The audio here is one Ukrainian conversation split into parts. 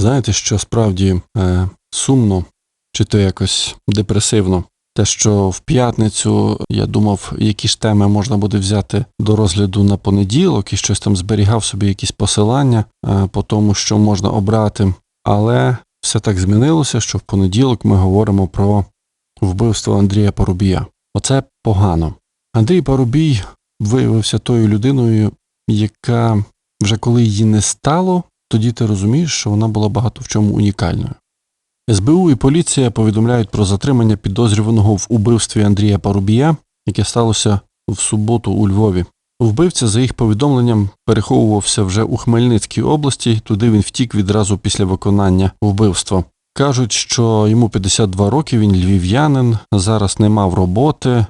Знаєте, що справді е, сумно, чи то якось депресивно. Те, що в п'ятницю я думав, які ж теми можна буде взяти до розгляду на понеділок, і щось там зберігав собі якісь посилання е, по тому, що можна обрати. Але все так змінилося, що в понеділок ми говоримо про вбивство Андрія Парубія. Оце погано. Андрій Парубій виявився тою людиною, яка вже коли її не стало, тоді ти розумієш, що вона була багато в чому унікальною. СБУ і поліція повідомляють про затримання підозрюваного в убивстві Андрія Парубія, яке сталося в суботу у Львові. Вбивця, за їх повідомленням, переховувався вже у Хмельницькій області, туди він втік відразу після виконання вбивства. Кажуть, що йому 52 роки, він львів'янин, зараз не мав роботи, е,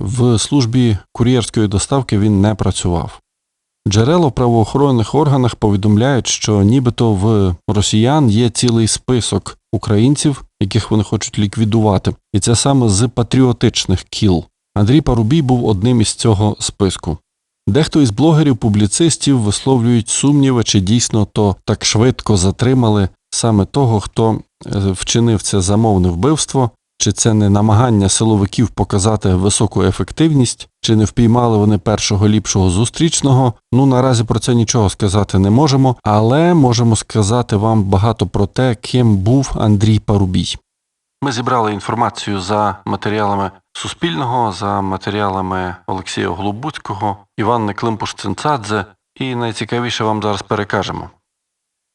в службі кур'єрської доставки він не працював. Джерела в правоохоронних органах повідомляють, що нібито в росіян є цілий список українців, яких вони хочуть ліквідувати, і це саме з патріотичних кіл. Андрій Парубій був одним із цього списку. Дехто із блогерів-публіцистів висловлюють сумніви, чи дійсно то так швидко затримали саме того, хто е, вчинив це замовне вбивство, чи це не намагання силовиків показати високу ефективність, чи не впіймали вони першого ліпшого зустрічного. Ну наразі про це нічого сказати не можемо, але можемо сказати вам багато про те, ким був Андрій Парубій. Ми зібрали інформацію за матеріалами Суспільного, за матеріалами Олексія Голубуцького, Іванни Климпуш-Цинцадзе, і найцікавіше вам зараз перекажемо.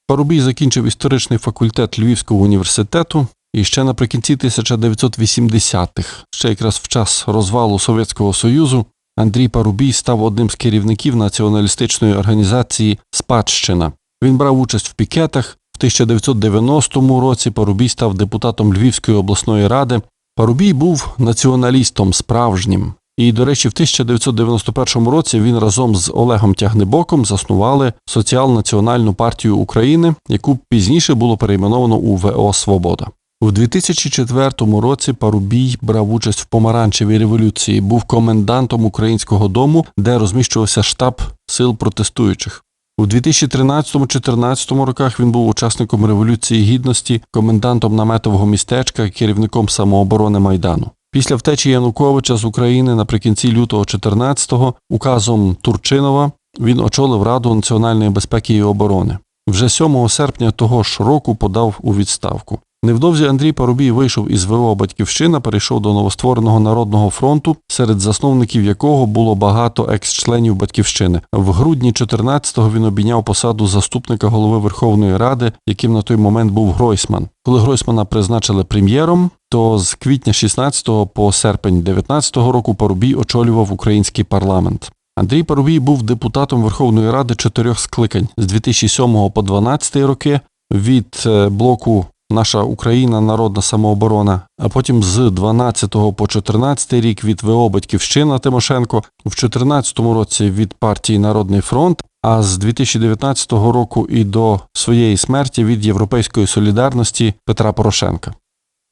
Парубій закінчив історичний факультет Львівського університету, і ще наприкінці 1980-х, ще якраз в час розвалу Совєтського Союзу, Андрій Парубій став одним з керівників націоналістичної організації Спадщина. Він брав участь в пікетах. В 1990 році Парубій став депутатом Львівської обласної ради. Парубій був націоналістом справжнім. І, до речі, в 1991 році він разом з Олегом Тягнебоком заснували Соціал-Національну партію України, яку пізніше було перейменовано у ВО Свобода. У 2004 році Парубій брав участь в помаранчевій революції, був комендантом українського дому, де розміщувався штаб сил протестуючих. У 2013-2014 роках він був учасником Революції Гідності, комендантом наметового містечка, керівником самооборони Майдану. Після втечі Януковича з України наприкінці лютого 14-го указом Турчинова він очолив Раду національної безпеки і оборони. Вже 7 серпня того ж року подав у відставку. Невдовзі Андрій Парубій вийшов із ВО Батьківщина, перейшов до новоствореного народного фронту, серед засновників якого було багато екс-членів Батьківщини. В грудні 14-го він обійняв посаду заступника голови Верховної Ради, яким на той момент був Гройсман. Коли Гройсмана призначили прем'єром, то з квітня 16 по серпень 19 року Парубій очолював український парламент. Андрій Парубій був депутатом Верховної Ради чотирьох скликань з 2007 по 12 роки від е, блоку Наша Україна народна самооборона, а потім з 12 по 14 рік від ВО Батьківщина Тимошенко, в 14 році від партії Народний фронт, а з 2019 року і до своєї смерті від Європейської солідарності Петра Порошенка.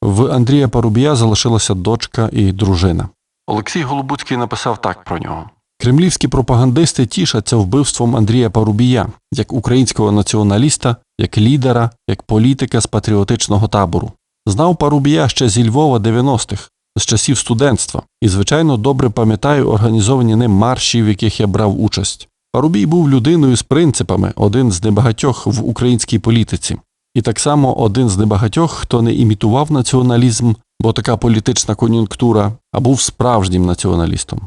В Андрія Парубія залишилася дочка і дружина. Олексій Голубуцький написав так про нього. Кремлівські пропагандисти тішаться вбивством Андрія Парубія як українського націоналіста, як лідера, як політика з патріотичного табору. Знав Парубія ще зі Львова 90-х, з часів студентства, і, звичайно, добре пам'ятаю організовані ним марші, в яких я брав участь. Парубій був людиною з принципами, один з небагатьох в українській політиці, і так само один з небагатьох, хто не імітував націоналізм, бо така політична кон'юнктура, а був справжнім націоналістом.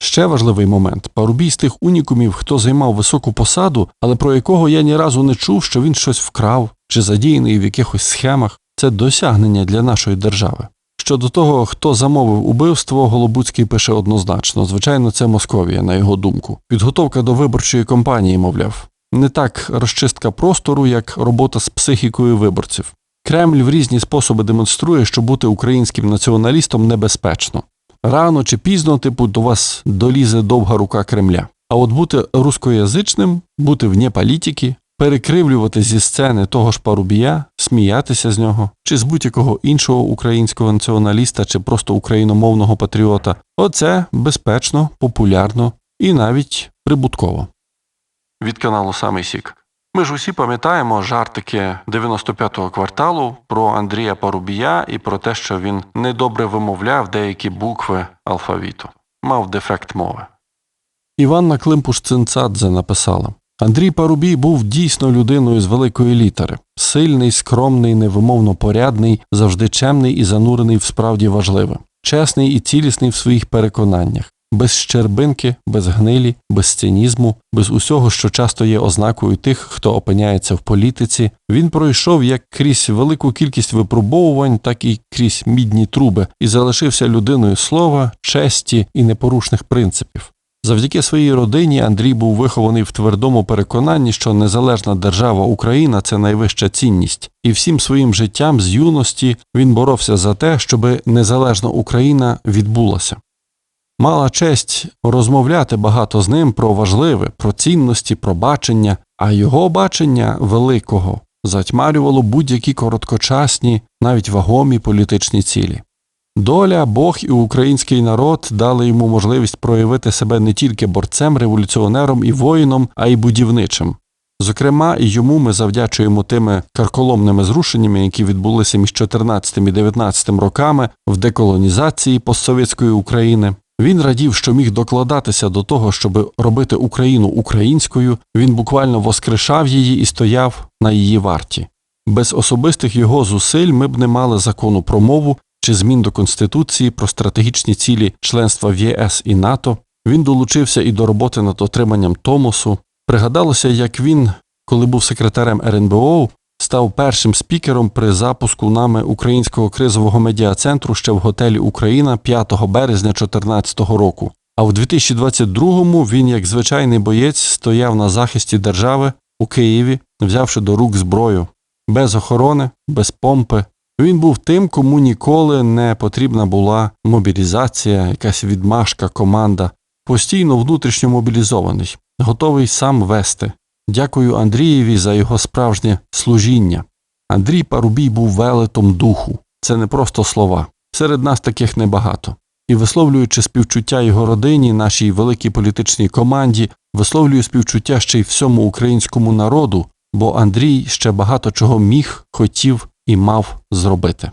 Ще важливий момент Парубій з тих унікумів, хто займав високу посаду, але про якого я ні разу не чув, що він щось вкрав чи задіяний в якихось схемах, це досягнення для нашої держави. Щодо того, хто замовив убивство, Голобуцький пише однозначно. Звичайно, це Московія, на його думку. Підготовка до виборчої кампанії, мовляв, не так розчистка простору, як робота з психікою виборців. Кремль в різні способи демонструє, що бути українським націоналістом небезпечно. Рано чи пізно, типу, до вас долізе довга рука Кремля. А от бути рускоязичним, бути вне політики, перекривлювати зі сцени того ж парубія, сміятися з нього, чи з будь-якого іншого українського націоналіста, чи просто україномовного патріота, оце безпечно, популярно і навіть прибутково. Від каналу Самий Сік. Ми ж усі пам'ятаємо жартики 95-го кварталу про Андрія Парубія і про те, що він недобре вимовляв деякі букви алфавіту, мав дефект мови. Іванна Климпуш Цинцадзе написала Андрій Парубій був дійсно людиною з великої літери, сильний, скромний, невимовно порядний, завжди чемний і занурений в справді важливе, чесний і цілісний в своїх переконаннях, без щербинки, без гнилі, без цинізму, без усього, що часто є ознакою тих, хто опиняється в політиці, він пройшов як крізь велику кількість випробовувань, так і крізь мідні труби, і залишився людиною слова, честі і непорушних принципів. Завдяки своїй родині Андрій був вихований в твердому переконанні, що незалежна держава Україна це найвища цінність, і всім своїм життям з юності він боровся за те, щоб незалежна Україна відбулася. Мала честь розмовляти багато з ним про важливе, про цінності, про бачення, а його бачення великого затьмарювало будь-які короткочасні, навіть вагомі політичні цілі. Доля, Бог і український народ дали йому можливість проявити себе не тільки борцем, революціонером і воїном, а й будівничим. Зокрема, і йому ми завдячуємо тими карколомними зрушеннями, які відбулися між 14 і 19 роками в деколонізації постсовєтської України. Він радів, що міг докладатися до того, щоб робити Україну українською. Він буквально воскрешав її і стояв на її варті. Без особистих його зусиль ми б не мали закону про мову чи змін до Конституції про стратегічні цілі членства в ЄС і НАТО. Він долучився і до роботи над отриманням Томосу. Пригадалося, як він, коли був секретарем РНБО, став першим спікером при запуску нами українського кризового медіа-центру ще в готелі Україна 5 березня 2014 року. А в 2022-му він, як звичайний боєць, стояв на захисті держави у Києві, взявши до рук зброю, без охорони, без помпи. Він був тим, кому ніколи не потрібна була мобілізація, якась відмашка, команда, постійно внутрішньо мобілізований, готовий сам вести. Дякую Андрієві за його справжнє служіння. Андрій Парубій був велетом духу. Це не просто слова. Серед нас таких небагато. І висловлюючи співчуття його родині, нашій великій політичній команді, висловлюю співчуття ще й всьому українському народу, бо Андрій ще багато чого міг, хотів і мав зробити.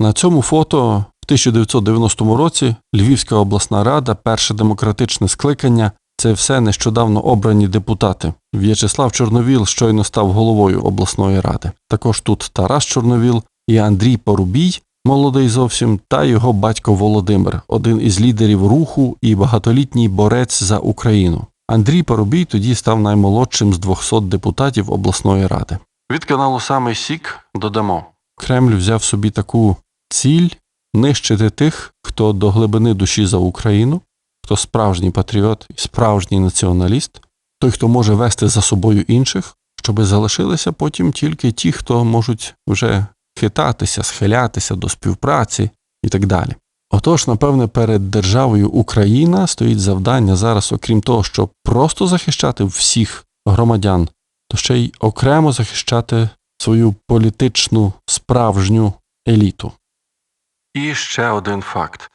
На цьому фото в 1990 році Львівська обласна рада, перше демократичне скликання, це все нещодавно обрані депутати. В'ячеслав Чорновіл щойно став головою обласної ради. Також тут Тарас Чорновіл і Андрій Порубій, молодий зовсім, та його батько Володимир, один із лідерів руху і багатолітній борець за Україну. Андрій Парубій тоді став наймолодшим з 200 депутатів обласної ради. Від каналу Самий Сік додамо. Кремль взяв собі таку ціль нищити тих, хто до глибини душі за Україну, хто справжній патріот і справжній націоналіст, той, хто може вести за собою інших, щоби залишилися потім тільки ті, хто можуть вже хитатися, схилятися до співпраці і так далі. Отож, напевне, перед державою Україна стоїть завдання зараз, окрім того, щоб просто захищати всіх громадян, то ще й окремо захищати свою політичну справжню еліту. І ще один факт.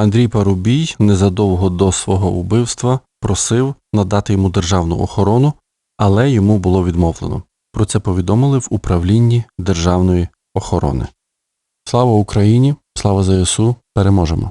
Андрій Парубій незадовго до свого убивства просив надати йому державну охорону, але йому було відмовлено. Про це повідомили в управлінні державної охорони. Слава Україні! Слава ЗСУ! Переможемо!